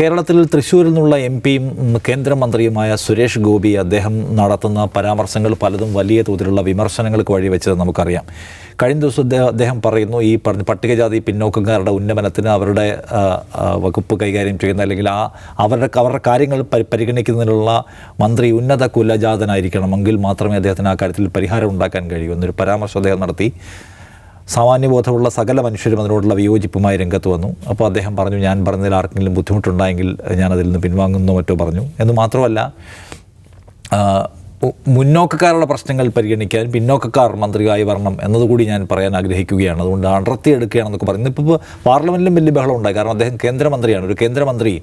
കേരളത്തിൽ തൃശ്ശൂരിൽ നിന്നുള്ള എം പിയും കേന്ദ്രമന്ത്രിയുമായ സുരേഷ് ഗോപി അദ്ദേഹം നടത്തുന്ന പരാമർശങ്ങൾ പലതും വലിയ തോതിലുള്ള വിമർശനങ്ങൾക്ക് വഴിവെച്ചത് നമുക്കറിയാം. കഴിഞ്ഞ ദിവസം അദ്ദേഹം- പറയുന്നു ഈ പറഞ്ഞ പട്ടികജാതി പിന്നോക്കക്കാരുടെ ഉന്നമനത്തിന് അവരുടെ വകുപ്പ് കൈകാര്യം ചെയ്യുന്ന അല്ലെങ്കിൽ ആ അവരുടെ അവരുടെ കാര്യങ്ങൾ പരിഗണിക്കുന്നതിനുള്ള മന്ത്രി ഉന്നത കുലജാതനായിരിക്കണമെങ്കിൽ മാത്രമേ അദ്ദേഹത്തിന് ആ കാര്യത്തിൽ പരിഹാരം ഉണ്ടാക്കാൻ കഴിയൂ എന്നൊരു പരാമർശം അദ്ദേഹം നടത്തി. സാമാന്യബോധമുള്ള സകല മനുഷ്യരും അതിനോടുള്ള വിയോജിപ്പുമായി രംഗത്ത് വന്നു. അപ്പോൾ അദ്ദേഹം പറഞ്ഞു ഞാൻ പറഞ്ഞതിൽ ആർക്കെങ്കിലും ബുദ്ധിമുട്ടുണ്ടായെങ്കിൽ ഞാൻ അതിൽ നിന്ന് പിൻവാങ്ങുന്നോ മറ്റോ പറഞ്ഞു. എന്ന് മാത്രമല്ല മുന്നോക്കക്കാരുടെ പ്രശ്നങ്ങൾ പരിഗണിക്കാൻ പിന്നോക്കക്കാർ മന്ത്രിയായി വരണം എന്നതുകൂടി ഞാൻ പറയാൻ ആഗ്രഹിക്കുകയാണ്. അതുകൊണ്ട് അടർത്തിയെടുക്കുകയാണെന്നൊക്കെ പറയുന്നു ഇപ്പോൾ പാർലമെന്റിലും വലിയ ബഹളം ഉണ്ടായി കാരണം അദ്ദേഹം കേന്ദ്രമന്ത്രിയാണ്. ഒരു കേന്ദ്രമന്ത്രി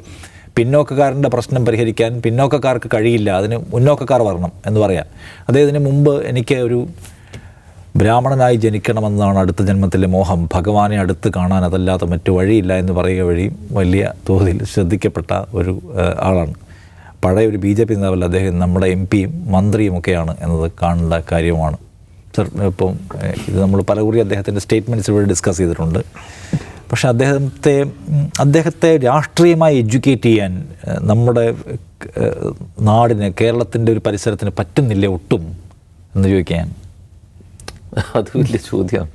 പിന്നോക്കക്കാരന്റെ പ്രശ്നം പരിഹരിക്കാൻ പിന്നോക്കക്കാർക്ക് കഴിയില്ല. അതിന് മുന്നോക്കക്കാർ വരണം എന്ന് പറയാം. അദ്ദേഹത്തിന് മുമ്പ് എനിക്ക് ഒരു ബ്രാഹ്മണനായി ജനിക്കണമെന്നാണ് അടുത്ത ജന്മത്തിലെ മോഹം. ഭഗവാനെ അടുത്ത് കാണാൻ അതല്ലാതെ മറ്റു വഴിയില്ല എന്ന് പറയുക വഴി വലിയ തോതിൽ ശ്രദ്ധിക്കപ്പെട്ട ഒരു ആളാണ്. പഴയ ഒരു ബി ജെ പി നേതാവല്ല അദ്ദേഹം നമ്മുടെ എം പിയും മന്ത്രിയുമൊക്കെയാണ് എന്നത് കാണേണ്ട കാര്യമാണ്. സർ ഇപ്പം ഇത് നമ്മൾ പലകുറി അദ്ദേഹത്തിന്റെ സ്റ്റേറ്റ്മെന്റ്സ് ഇവിടെ ഡിസ്കസ് ചെയ്തിട്ടുണ്ട്. പക്ഷേ അദ്ദേഹത്തെ അദ്ദേഹത്തെ രാഷ്ട്രീയമായി എഡ്യൂക്കേറ്റ് ചെയ്യാൻ നമ്മുടെ നാടിന് കേരളത്തിന്റെ ഒരു പരിസരത്തിന് പറ്റുന്നില്ല ഒട്ടും എന്ന് ചോദിക്കാൻ അത് വലിയ ചോദ്യമാണ്.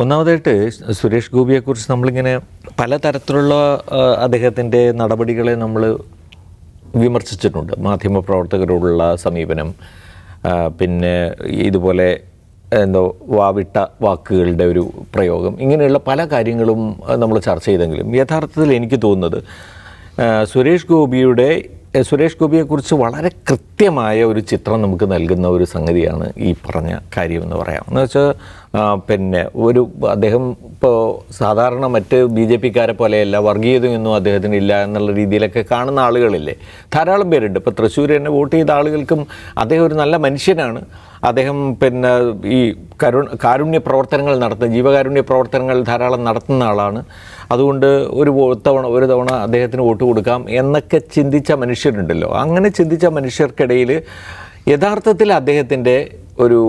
ഒന്നാമതായിട്ട് സുരേഷ് ഗോപിയെക്കുറിച്ച് നമ്മളിങ്ങനെ പലതരത്തിലുള്ള തരത്തിലുള്ള അദ്ദേഹത്തിന്റെ നടപടികളെ നമ്മൾ വിമർശിച്ചിട്ടുണ്ട്. മാധ്യമപ്രവർത്തകരോടുള്ള സമീപനം പിന്നെ ഇതുപോലെ എന്തോ വാവിട്ട വാക്കുകളുടെ ഒരു പ്രയോഗം ഇങ്ങനെയുള്ള പല കാര്യങ്ങളും നമ്മൾ ചർച്ച ചെയ്തെങ്കിലും യഥാർത്ഥത്തിൽ എനിക്ക് തോന്നുന്നത് സുരേഷ് ഗോപിയുടെ സുരേഷ് ഗോപിയെക്കുറിച്ച് വളരെ കൃത്യമായ ഒരു ചിത്രം നമുക്ക് നൽകുന്ന ഒരു സംഗതിയാണ് ഈ പറഞ്ഞ കാര്യം എന്ന് പറയാം. എന്ന് വെച്ചാൽ പിന്നെ ഒരു അദ്ദേഹം ഇപ്പോൾ സാധാരണ മറ്റ് ബി ജെ പിക്കാരെ പോലെയല്ല വർഗീയതയൊന്നും അദ്ദേഹത്തിന് ഇല്ല എന്നുള്ള രീതിയിലൊക്കെ കാണുന്ന ആളുകളില്ലേ? ധാരാളം പേരുണ്ട്. ഇപ്പോൾ തൃശ്ശൂർ തന്നെ വോട്ട് ചെയ്ത ആളുകൾക്കും അദ്ദേഹം ഒരു നല്ല മനുഷ്യനാണ്. അദ്ദേഹം പിന്നെ ഈ കരു കാരുണ്യ പ്രവർത്തനങ്ങൾ നടത്തുന്ന ജീവകാരുണ്യ പ്രവർത്തനങ്ങൾ ധാരാളം നടത്തുന്ന ആളാണ്. അതുകൊണ്ട് ഒരു തവണ ഒരു തവണ അദ്ദേഹത്തിന് വോട്ട് കൊടുക്കാം എന്നൊക്കെ ചിന്തിച്ച മനുഷ്യരുണ്ടല്ലോ. അങ്ങനെ ചിന്തിച്ച മനുഷ്യർക്കിടയിൽ യഥാർത്ഥത്തിൽ അദ്ദേഹത്തിന്റെ ഒരു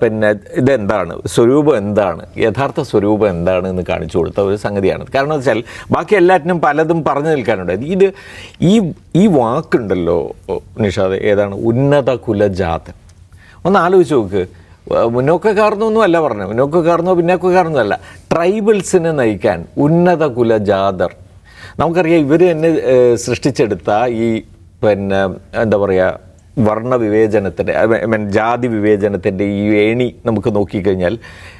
പിന്നെ ഇതെന്താണ്? സ്വരൂപം എന്താണ്? യഥാർത്ഥ സ്വരൂപം എന്താണ് എന്ന് കാണിച്ചു കൊടുത്ത ഒരു സംഗതിയാണ്. കാരണം വെച്ചാൽ ബാക്കി എല്ലാറ്റിനും പലതും പറഞ്ഞു നിൽക്കാനുണ്ട്. ഇത് ഈ ഈ വാക്കുണ്ടല്ലോ നിഷാദ് ഏതാണ്? ഉന്നത കുലജാതൻ ഒന്ന് ആലോചിച്ച് നോക്ക് മുന്നോക്കക്കാർന്നൊന്നും അല്ല പറഞ്ഞത് മുന്നോക്കക്കാർന്നോ പിന്നോക്കക്കാർന്നോ അല്ല ട്രൈബൽസിനെ നയിക്കാൻ ഉന്നത കുല ജാതർ നമുക്കറിയാം ഇവർ തന്നെ സൃഷ്ടിച്ചെടുത്ത ഈ പിന്നെ എന്താ പറയുക വർണവിവേചനത്തിന്റെ ഐ മീൻ ജാതി വിവേചനത്തിന്റെ ഈ ഏണി നമുക്ക് നോക്കിക്കഴിഞ്ഞാൽ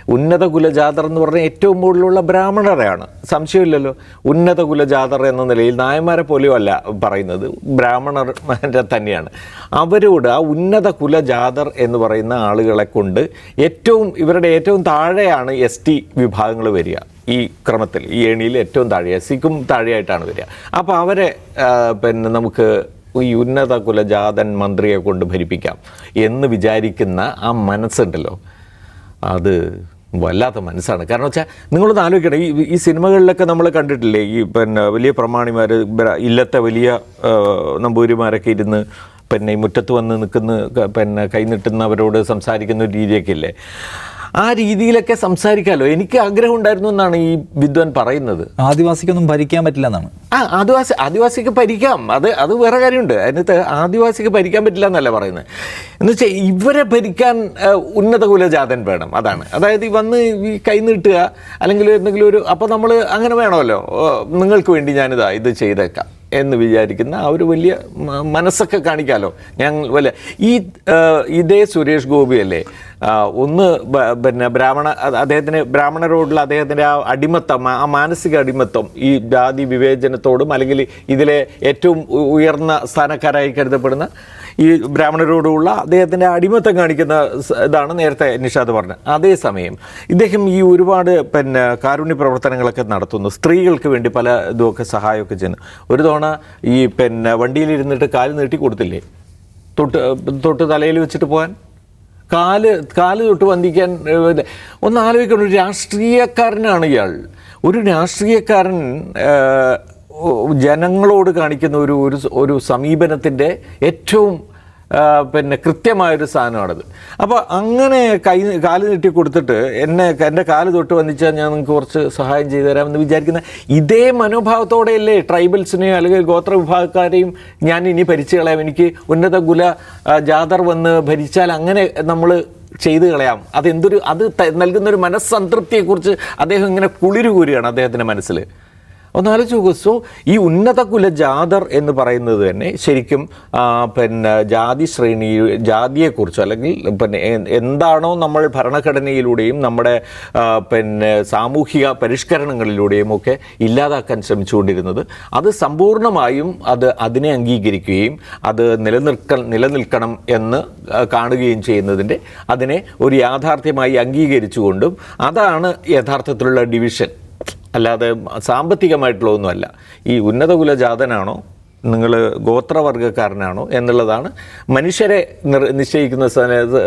ഉന്നത കുലജാതർ എന്ന് പറഞ്ഞാൽ ഏറ്റവും മുകളിലുള്ള ബ്രാഹ്മണരെയാണ്. സംശയമില്ലല്ലോ? ഉന്നത കുലജാതർ എന്ന നിലയിൽ നായന്മാരെ പോലെയും അല്ല പറയുന്നത്. ബ്രാഹ്മണരെ തന്നെയാണ്. അവരോട് ആ ഉന്നത കുലജാതർ എന്ന് പറയുന്ന ആളുകളെ കൊണ്ട് ഏറ്റവും ഇവരുടെ ഏറ്റവും താഴെയാണ് എസ് ടി വിഭാഗങ്ങൾ വരിക. ഈ ക്രമത്തിൽ ഈ ഏണിയിൽ ഏറ്റവും താഴെ സിക്കും താഴെയായിട്ടാണ് വരിക. അപ്പോൾ അവരെ പിന്നെ നമുക്ക് ഈ ഉന്നത കുലജാതൻ മന്ത്രിയെ കൊണ്ട് ഭരിപ്പിക്കാം എന്ന് വിചാരിക്കുന്ന ആ മനസ്സുണ്ടല്ലോ. അത് വല്ലാത്ത മനസ്സാണ്. കാരണം വെച്ചാൽ നിങ്ങളൊന്ന് ആലോചിക്കണം ഈ ഈ സിനിമകളിലൊക്കെ നമ്മൾ കണ്ടിട്ടില്ലേ ഈ പിന്നെ വലിയ പ്രമാണിമാർ ഇല്ലത്തെ വലിയ നമ്പൂരിമാരൊക്കെ ഇരുന്ന് പിന്നെ ഈ മുറ്റത്ത് വന്ന് നിൽക്കുന്ന പിന്നെ കൈനീട്ടുന്നവരോട് സംസാരിക്കുന്ന ഒരു രീതിയൊക്കെ ഇല്ലേ? ആ രീതിയിലൊക്കെ സംസാരിക്കാമല്ലോ എനിക്ക് ആഗ്രഹം ഉണ്ടായിരുന്നു എന്നാണ് ഈ വിദ്വാൻ പറയുന്നത്. ആദിവാസിക്കൊന്നും ഭരിക്കാൻ പറ്റില്ല എന്നാണ്. ആ ആദിവാസി ആദിവാസിക്ക് ഭരിക്കാം. അത് അത് വേറെ കാര്യമുണ്ട്. അതിനകത്ത് ആദിവാസിക്ക് ഭരിക്കാൻ പറ്റില്ല എന്നല്ല പറയുന്നത്. എന്ന് വെച്ചാൽ ഇവരെ ഭരിക്കാൻ ഉന്നത കുലജാതൻ വേണം. അതാണ്. അതായത് ഈ വന്ന് ഈ കൈ നീട്ടുക അല്ലെങ്കിൽ എന്തെങ്കിലും ഒരു അപ്പോൾ നമ്മൾ അങ്ങനെ വേണമല്ലോ. നിങ്ങൾക്ക് വേണ്ടി ഞാനിതാ ഇത് ചെയ്തേക്കാം എന്ന് വിചാരിക്കുന്ന ആ ഒരു വലിയ മനസ്സൊക്കെ കാണിക്കാമല്ലോ ഞങ്ങൾ വല്ല ഈ ഇതേ സുരേഷ് ഗോപിയല്ലേ? ഒന്ന് പിന്നെ ബ്രാഹ്മണ അദ്ദേഹത്തിന് ബ്രാഹ്മണരോടുള്ള അദ്ദേഹത്തിന്റെ ആ അടിമത്തം ആ മാനസിക അടിമത്തം ഈ ജാതി വിവേചനത്തോടും അല്ലെങ്കിൽ ഇതിലെ ഏറ്റവും ഉയർന്ന സ്ഥാനക്കാരായി കരുതപ്പെടുന്ന ഈ ബ്രാഹ്മണരോടുള്ള അദ്ദേഹത്തിന്റെ അടിമത്തം കാണിക്കുന്ന ഇതാണ് നേരത്തെ നിഷാദ് പറഞ്ഞത്. അതേസമയം ഇദ്ദേഹം ഈ ഒരുപാട് പിന്നെ കാരുണ്യ പ്രവർത്തനങ്ങളൊക്കെ നടത്തുന്നു. സ്ത്രീകൾക്ക് വേണ്ടി പല ഇതുമൊക്കെ സഹായമൊക്കെ ചെയ്യുന്നു. ഒരു തവണ ഈ പിന്നെ വണ്ടിയിലിരുന്നിട്ട് കാൽ നീട്ടി കൊടുത്തില്ലേ? തൊട്ട് തൊട്ട് തലയിൽ വെച്ചിട്ട് പോകാൻ? കാൽ കാൽ തൊട്ട് വന്ദിക്കാൻ. ഒന്ന് ആലോചിക്കണം ഒരു രാഷ്ട്രീയക്കാരനാണ് ഇയാൾ ഒരു രാഷ്ട്രീയക്കാരൻ ജനങ്ങളോട് കാണിക്കുന്ന ഒരു ഒരു സമീപനത്തിന്റെ ഏറ്റവും പിന്നെ കൃത്യമായൊരു സാധനമാണത്. അപ്പോൾ അങ്ങനെ കൈ കാൽ നീട്ടി കൊടുത്തിട്ട് എന്നെ എന്റെ കാൽ തൊട്ട് വന്നിച്ചാൽ ഞാൻ നിങ്ങൾക്ക് കുറച്ച് സഹായം ചെയ്തു തരാമെന്ന് വിചാരിക്കുന്ന ഇതേ മനോഭാവത്തോടെയല്ലേ ട്രൈബൽസിനെയും അല്ലെങ്കിൽ ഗോത്ര വിഭാഗക്കാരെയും ഞാൻ ഇനി ഭരിച്ചു കളയാം. എനിക്ക് ഉന്നത കുല ജാതർ വന്ന് ഭരിച്ചാൽ അങ്ങനെ നമ്മൾ ചെയ്തു കളയാം. അതെന്തൊരു അത് നൽകുന്നൊരു മനസ്സംതൃപ്തിയെക്കുറിച്ച് അദ്ദേഹം ഇങ്ങനെ കുളിരു കൂരുകയാണ് അദ്ദേഹത്തിന്റെ മനസ്സിൽ ഒന്ന് ആലോചിച്ച് നോക്കൂ. സോ ഈ ഉന്നത കുല ജാതർ എന്ന് പറയുന്നത് തന്നെ ശരിക്കും പിന്നെ ജാതി ശ്രേണി ജാതിയെക്കുറിച്ചോ അല്ലെങ്കിൽ പിന്നെ എന്താണോ നമ്മൾ ഭരണഘടനയിലൂടെയും നമ്മുടെ പിന്നെ സാമൂഹിക പരിഷ്കരണങ്ങളിലൂടെയും ഒക്കെ ഇല്ലാതാക്കാൻ ശ്രമിച്ചുകൊണ്ടിരുന്നത്. അത് സമ്പൂർണമായും അത് അതിനെ അംഗീകരിക്കുകയും അത് നിലനിൽക്ക നിലനിൽക്കണം എന്ന് കാണുകയും ചെയ്യുന്നതിന്റെ അതിനെ ഒരു യാഥാർത്ഥ്യമായി അംഗീകരിച്ചുകൊണ്ടും അതാണ് യഥാർത്ഥത്തിലുള്ള ഡിവിഷൻ. അല്ലാതെ സാമ്പത്തികമായിട്ടുള്ള ഒന്നുമല്ല ഈ ഉന്നത കുലജാതനാണോ നിങ്ങൾ ഗോത്രവർഗക്കാരനാണോ എന്നുള്ളതാണ് മനുഷ്യരെ നിശ്ചയിക്കുന്ന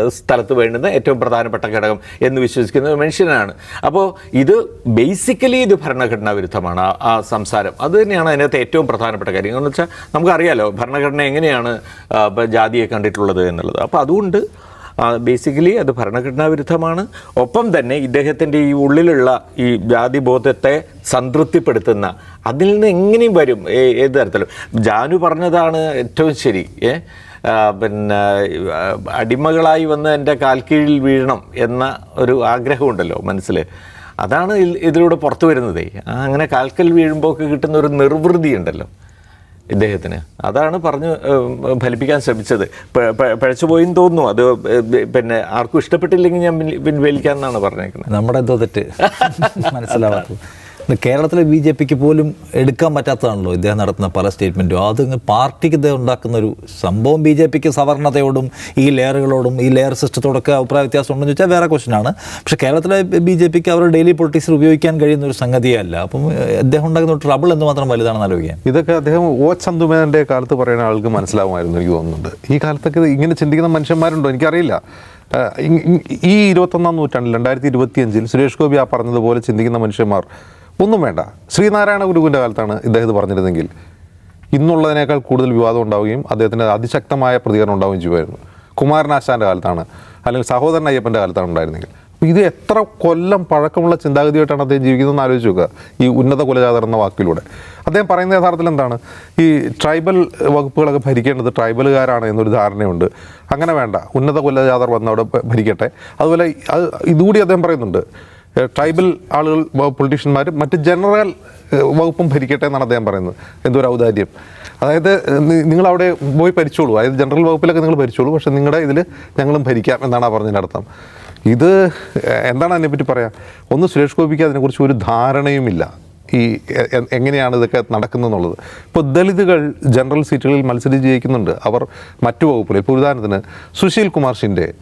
സ്ഥലത്ത് വേണ്ടുന്ന ഏറ്റവും പ്രധാനപ്പെട്ട ഘടകം എന്ന് വിശ്വസിക്കുന്ന ഒരു മനുഷ്യനാണ്. അപ്പോൾ ഇത് ബേസിക്കലി ഇത് ഭരണഘടനാ വിരുദ്ധമാണ് ആ- ആ സംസാരം. അത് തന്നെയാണ് അതിനകത്ത് ഏറ്റവും പ്രധാനപ്പെട്ട കാര്യം. എന്ന് വെച്ചാൽ നമുക്കറിയാലോ ഭരണഘടന എങ്ങനെയാണ് ജാതിയെ കണ്ടിട്ടുള്ളത് എന്നുള്ളത്. അപ്പോൾ അതുകൊണ്ട് ബേസിക്കലി അത് ഭരണഘടനാ വിരുദ്ധമാണ്. ഒപ്പം തന്നെ ഇദ്ദേഹത്തിന്റെ ഈ ഉള്ളിലുള്ള ഈ ജാതിബോധത്തെ സംതൃപ്തിപ്പെടുത്തുന്ന അതിൽ നിന്ന് എങ്ങനെയും വരും? ഏത് തരത്തിലും? ജാനു പറഞ്ഞതാണ് ഏറ്റവും ശരി. ഏ പിന്നെ അടിമകളായി വന്ന് എന്റെ കാൽക്കീഴിൽ വീഴണം എന്ന ഒരു ആഗ്രഹമുണ്ടല്ലോ മനസ്സിൽ. അതാണ് ഇതിലൂടെ പുറത്തു വരുന്നതേ. അങ്ങനെ കാൽക്കൽ വീഴുമ്പോൾ കിട്ടുന്ന ഒരു നിർവൃതി ഉണ്ടല്ലോ ഇദ്ദേഹത്തിന്. അതാണ് പറഞ്ഞ് ഫലിപ്പിക്കാൻ ശ്രമിച്ചത്. പഴച്ചുപോയി തോന്നുന്നു. അത് പിന്നെ ആർക്കും ഇഷ്ടപ്പെട്ടില്ലെങ്കിൽ ഞാൻ പിൻ- പിൻവലിക്കാമെന്നാണ് പറഞ്ഞേക്കുന്നത്. നമ്മുടെ എന്തോ തെറ്റ്. മനസ്സിലാവാത്തത്. കേരളത്തിലെ ബി ജെ പിക്ക് പോലും എടുക്കാൻ പറ്റാത്തതാണല്ലോ ഇദ്ദേഹം നടത്തുന്ന പല സ്റ്റേറ്റ്മെന്റും അത് പാർട്ടിക്ക് ഇദ്ദേഹം ഉണ്ടാക്കുന്ന ഒരു സംഭവം ബി ജെ പിക്ക് സവർണതയോടും ഈ ലെയറുകളോടും ഈ ലെയർ സിസ്റ്റത്തോടൊക്കെ അഭിപ്രായ വ്യത്യാസം ഉണ്ടെന്ന് ചോദിച്ചാൽ വേറെ ക്വസ്റ്റനാണ്. പക്ഷേ കേരളത്തിലെ ബി ജെ പിക്ക് അവരുടെ ഡെയിലി പൊളിറ്റിക്സിൽ ഉപയോഗിക്കാൻ കഴിയുന്ന ഒരു സംഗതിയല്ല. അപ്പം അദ്ദേഹം ഉണ്ടാക്കുന്ന ട്രബിൾ എന്ന് മാത്രം വലുതാണെന്ന് ആലോചിക്കാം. ഇതൊക്കെ അദ്ദേഹം ഓ ചന്തുമേനന്റെ കാലത്ത് പറയുന്ന ആൾക്ക് മനസ്സിലാവുമായിരുന്നു എനിക്ക് തോന്നുന്നുണ്ട്. ഈ കാലത്തൊക്കെ ഇങ്ങനെ ചിന്തിക്കുന്ന മനുഷ്യന്മാരുണ്ടോ? എനിക്കറിയില്ല. ഈ ഇരുപത്തൊന്നാം നൂറ്റാണ്ടിൽ രണ്ടായിരത്തി ഇരുപത്തിയഞ്ചിൽ സുരേഷ് ഗോപി ആ പറഞ്ഞതുപോലെ ചിന്തിക്കുന്ന മനുഷ്യന്മാർ ഒന്നും വേണ്ട. ശ്രീനാരായണ ഗുരുവിന്റെ കാലത്താണ് ഇദ്ദേഹം പറഞ്ഞിരുന്നെങ്കിൽ. ഇന്നുള്ളതിനേക്കാൾ കൂടുതൽ വിവാദം ഉണ്ടാവുകയും അദ്ദേഹത്തിന്റെ അതിശക്തമായ പ്രതികരണം ഉണ്ടാവുകയും ചെയ്യുമായിരുന്നു. കുമാരനാശാന്റെ കാലത്താണ്. അല്ലെങ്കിൽ സഹോദരൻ അയ്യപ്പന്റെ കാലത്താണ് ഉണ്ടായിരുന്നെങ്കിൽ. ഇത് എത്ര കൊല്ലം പഴക്കമുള്ള ചിന്താഗതിയായിട്ടാണ് അദ്ദേഹം ജീവിക്കുന്നതെന്ന് ആലോചിച്ച് നോക്കുക. ഈ ഉന്നത കുലജാതർ എന്ന വാക്കിലൂടെ. അദ്ദേഹം പറയുന്ന യഥാർത്ഥത്തിൽ എന്താണ്? ഈ ട്രൈബൽ വകുപ്പുകളൊക്കെ ഭരിക്കേണ്ടത് ട്രൈബലുകാരാണ് എന്നൊരു ധാരണയുണ്ട്. അങ്ങനെ വേണ്ട. ഉന്നത കുലജാതർ വന്നവിടെ ഭരിക്കട്ടെ. അതുപോലെ അത് ഇതുകൂടി അദ്ദേഹം പറയുന്നുണ്ട്. ട്രൈബൽ ആളുകൾ പൊളിറ്റീഷ്യന്മാർ മറ്റ് ജനറൽ വകുപ്പും ഭരിക്കട്ടെ എന്നാണ് അദ്ദേഹം പറയുന്നത്. എന്തൊരു ഔദാര്യം. അതായത് നിങ്ങൾ അവിടെ പോയി ഭരിച്ചോളൂ. അതായത് ജനറൽ വകുപ്പിലൊക്കെ നിങ്ങൾ ഭരിച്ചോളൂ. പക്ഷേ നിങ്ങളുടെ ഇതിൽ ഞങ്ങളും ഭരിക്കാം എന്നാണ് ആ പറഞ്ഞതിന്റെ അർത്ഥം. ഇത് എന്താണ് അതിനെപ്പറ്റി പറയാം? ഒന്ന് സുരേഷ് ഗോപിക്ക് അതിനെക്കുറിച്ച് ഒരു ധാരണയുമില്ല. ഈ എങ്ങനെയാണ് ഇതൊക്കെ നടക്കുന്നതെന്നുള്ളത്. ഇപ്പോൾ ദളിതുകൾ ജനറൽ സീറ്റുകളിൽ മത്സരിച്ച് ജയിക്കുന്നുണ്ട്. അവർ മറ്റു വകുപ്പുകളിൽ ഇപ്പോൾ ഉദാഹരണത്തിന് Sushil Kumar Shinde.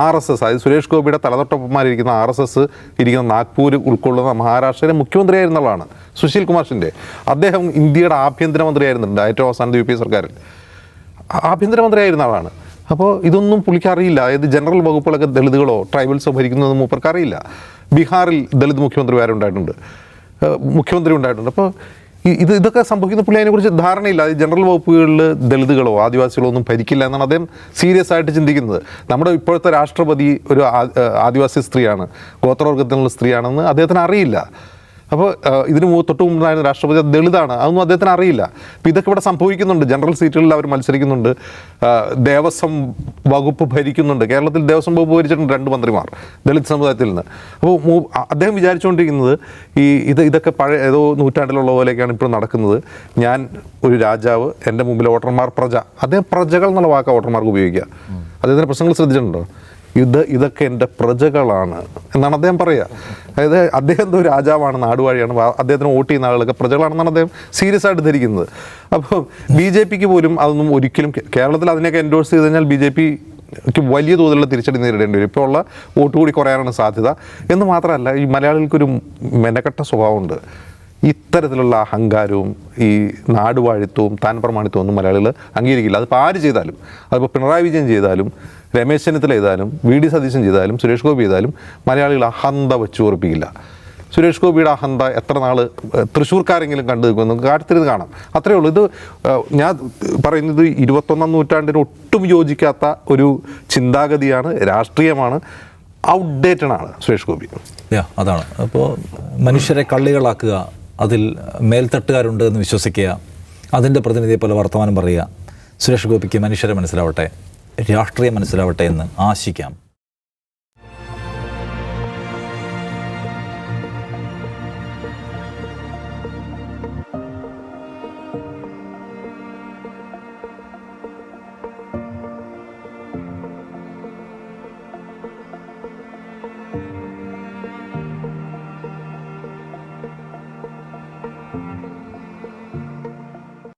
R S S അതായത് സുരേഷ് ഗോപിയുടെ തലതൊട്ടപ്പന്മാരിരിക്കുന്ന ആർ എസ് എസ് ഇരിക്കുന്ന നാഗ്പൂർ ഉൾക്കൊള്ളുന്ന മഹാരാഷ്ട്രയിലെ മുഖ്യമന്ത്രിയായിരുന്നുള്ളതാണ് സുശീൽ കുമാർ ഷിൻഡെ അദ്ദേഹം ഇന്ത്യയുടെ ആഭ്യന്തരമന്ത്രിയായിരുന്നുണ്ട് ഏറ്റവും അവസാനത്തെ യു പി സർക്കാരിൽ. ആഭ്യന്തരമന്ത്രിയായിരുന്ന ആളാണ്. അപ്പോൾ ഇതൊന്നും പുള്ളിക്ക് അറിയില്ല. അതായത് ജനറൽ വകുപ്പുകളൊക്കെ ദളിതുകളോ ട്രൈബൽസോ ഭരിക്കുന്നതെന്ന് മൂപ്പർക്ക് അറിയില്ല ബീഹാറിൽ ദളിത് മുഖ്യമന്ത്രിമാരുണ്ടായിട്ടുണ്ട്. മുഖ്യമന്ത്രി ഉണ്ടായിട്ടുണ്ട് അപ്പോൾ ഇത് ഇതൊക്കെ സംഭവിക്കുന്ന പുള്ളി അതിനെക്കുറിച്ച് ധാരണയില്ല. അത് ജനറൽ വകുപ്പുകളിൽ ദളിതുകളോ ആദിവാസികളോ ഒന്നും ഭരിക്കില്ല എന്നാണ് അദ്ദേഹം സീരിയസ് ആയിട്ട് ചിന്തിക്കുന്നത്. നമ്മുടെ ഇപ്പോഴത്തെ രാഷ്ട്രപതി ഒരു ആദിവാസി സ്ത്രീയാണ്. ഗോത്രവർഗത്തിനുള്ള സ്ത്രീയാണെന്ന് അദ്ദേഹത്തിന് അറിയില്ല. അപ്പോൾ ഇതിന് തൊട്ട് മുമ്പുണ്ടായിരുന്ന രാഷ്ട്രപതി ദളിതാണ്. അതൊന്നും അദ്ദേഹത്തിന് അറിയില്ല. അപ്പോൾ ഇതൊക്കെ ഇവിടെ സംഭവിക്കുന്നുണ്ട്. ജനറൽ സീറ്റുകളിൽ അവർ മത്സരിക്കുന്നുണ്ട്. ദേവസ്വം വകുപ്പ് ഭരിക്കുന്നുണ്ട്. കേരളത്തിൽ ദേവസ്വം വകുപ്പ് ഭരിച്ചിട്ടുണ്ട് രണ്ട് മന്ത്രിമാർ ദളിത് സമുദായത്തിൽ നിന്ന്. അപ്പോൾ അദ്ദേഹം വിചാരിച്ചുകൊണ്ടിരിക്കുന്നത് ഈ ഇത് ഇതൊക്കെ പഴയ ഏതോ നൂറ്റാണ്ടിലുള്ള പോലെയൊക്കെയാണ് ഇപ്പോൾ നടക്കുന്നത്. ഞാൻ ഒരു രാജാവ് എന്റെ മുമ്പിൽ വോട്ടർമാർ പ്രജ. അദ്ദേഹം പ്രജകൾ എന്നുള്ള വാക്കാണ് വോട്ടർമാർക്ക് ഉപയോഗിക്കുക. അദ്ദേഹത്തിന്റെ പ്രശ്നങ്ങൾ ശ്രദ്ധിച്ചിട്ടുണ്ടോ? ഇത് ഇതൊക്കെ എന്റെ പ്രജകളാണ് എന്നാണ് അദ്ദേഹം പറയുക. അതായത് അദ്ദേഹം എന്തോ രാജാവാണ് നാടുവാഴിയാണ് അദ്ദേഹത്തിന് വോട്ട് ചെയ്യുന്ന ആളുകളൊക്കെ പ്രജകളാണെന്നാണ് അദ്ദേഹം സീരിയസ് ആയിട്ട് ധരിക്കുന്നത്. അപ്പോൾ ബി ജെ പിക്ക് പോലും അതൊന്നും ഒരിക്കലും കേരളത്തിൽ അതിനെയൊക്കെ എൻഡോഴ്സ് ചെയ്ത് കഴിഞ്ഞാൽ ബി ജെ പി വലിയ തോതിലുള്ള തിരിച്ചടി നേരിടേണ്ടി വരും. ഇപ്പോൾ ഉള്ള വോട്ട് കൂടി കുറയാനാണ് സാധ്യത. എന്ന് മാത്രമല്ല ഈ മലയാളികൾക്കൊരു മെനക്കെട്ട സ്വഭാവമുണ്ട്. ഇത്തരത്തിലുള്ള അഹങ്കാരവും ഈ നാടുവാഴിത്വവും താൻ പ്രമാണിത്വവും ഒന്നും മലയാളികൾ അംഗീകരിക്കില്ല. അതിപ്പോൾ ആര് ചെയ്താലും അതിപ്പോൾ പിണറായി വിജയൻ ചെയ്താലും രമേശ് ചെന്നിത്തല ചെയ്താലും വി ഡി സതീശൻ ചെയ്താലും സുരേഷ് ഗോപി ചെയ്താലും മലയാളികൾ അഹന്ത വെച്ചു ഉറപ്പിക്കില്ല സുരേഷ് ഗോപിയുടെ അഹന്ത എത്ര നാൾ തൃശ്ശൂർക്കാരെങ്കിലും കണ്ടു നിൽക്കുന്നു കാര്യത്തിൽ കാണാം. അത്രയേ ഉള്ളൂ. ഇത് ഞാൻ പറയുന്നത് ഇരുപത്തൊന്നാം നൂറ്റാണ്ടിന് ഒട്ടും യോജിക്കാത്ത ഒരു ചിന്താഗതിയാണ് രാഷ്ട്രീയമാണ് ഔട്ട്ഡേറ്റഡ് ആണ് സുരേഷ് ഗോപി. അതാണ്. അപ്പോൾ മനുഷ്യരെ കള്ളികളാക്കുക അതിൽ മേൽത്തട്ടുകാരുണ്ട് എന്ന് വിശ്വസിക്കുക അതിന്റെ പ്രതിനിധിയെ പോലെ വർത്തമാനം പറയുക സുരേഷ് ഗോപിക്ക് മനുഷ്യരെ മനസ്സിലാവട്ടെ. രാഷ്ട്രീയം മനസ്സിലാവട്ടെ എന്ന് ആശിക്കാം.